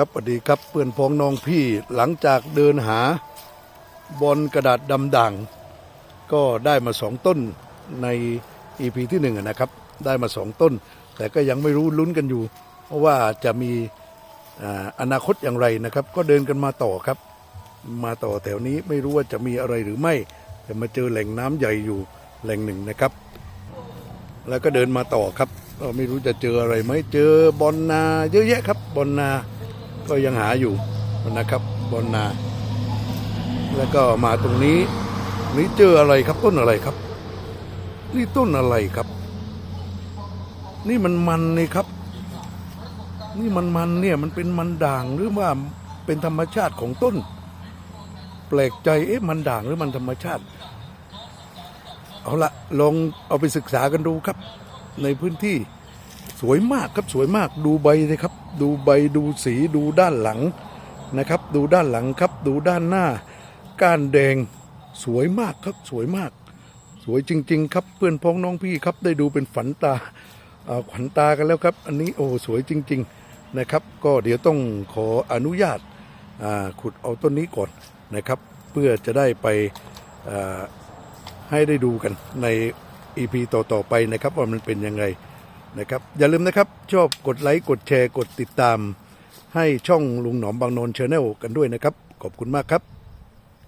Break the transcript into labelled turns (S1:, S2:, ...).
S1: ครับสวัสดีครับเพื่อนพ้องน้องพี่หลังจากเดินหาบอลกระดาษดำด่างก็ได้มาสองต้นใน EP ที่หนึ่งนะครับได้มาสองต้น แต่ก็ยังไม่รู้ลุ้นกันอยู่ เพราะว่าจะมีอนาคตอย่างไรนะครับ ก็เดินกันมาต่อครับ มาต่อแถวนี้ไม่รู้ว่าจะมีอะไรหรือไม่ แต่มาเจอแหล่งน้ำใหญ่อยู่แหล่งหนึ่งนะครับ แล้วก็เดินมาต่อครับก็ไม่รู้จะเจออะไรไหมเจอบอลนาเยอะแยะครับบอลนา ก็ยังหาอยู่นะครับบอลนา แล้วก็มาตรงนี้นี่เจออะไรครับต้นอะไรครับ นี่ต้นอะไรครับ นี่มันมันนี่ครับ นี่มันมันเนี่ยมันเป็นมันด่างหรือว่าเป็นธรรมชาติของต้น แปลกใจเอ๊ะมันด่างหรือมันธรรมชาติ เอาละลองเอาไปศึกษากันดูครับ ในพื้นที่ สวยมากครับสวยมากดูใบเลยครับ ดูใบดูสีดูด้านหลังนะครับ ดูด้านหลังครับ ดูด้านหน้า ก้านแดงสวยมากครับสวยมาก สวยจริง ๆ ครับเพื่อนพ้องน้องพี่ครับได้ดูเป็นฝันตาขวัญตากันแล้วครับ อันนี้โอ้สวยจริง ๆนะครับ ก็เดี๋ยวต้องขออนุญาตาขุดเอาต้นนี้ก่อนนะครับ เพื่อจะได้ไปให้ได้ดูกันใน EP ต่อๆไปนะครับว่ามันเป็นยังไง นะครับอย่าลืมนะครับชอบกดไลค์กดแชร์กดติดตาม ให้ช่องลุงหนอมบางนนชาแนลกันด้วยนะครับ ขอบคุณมากครับ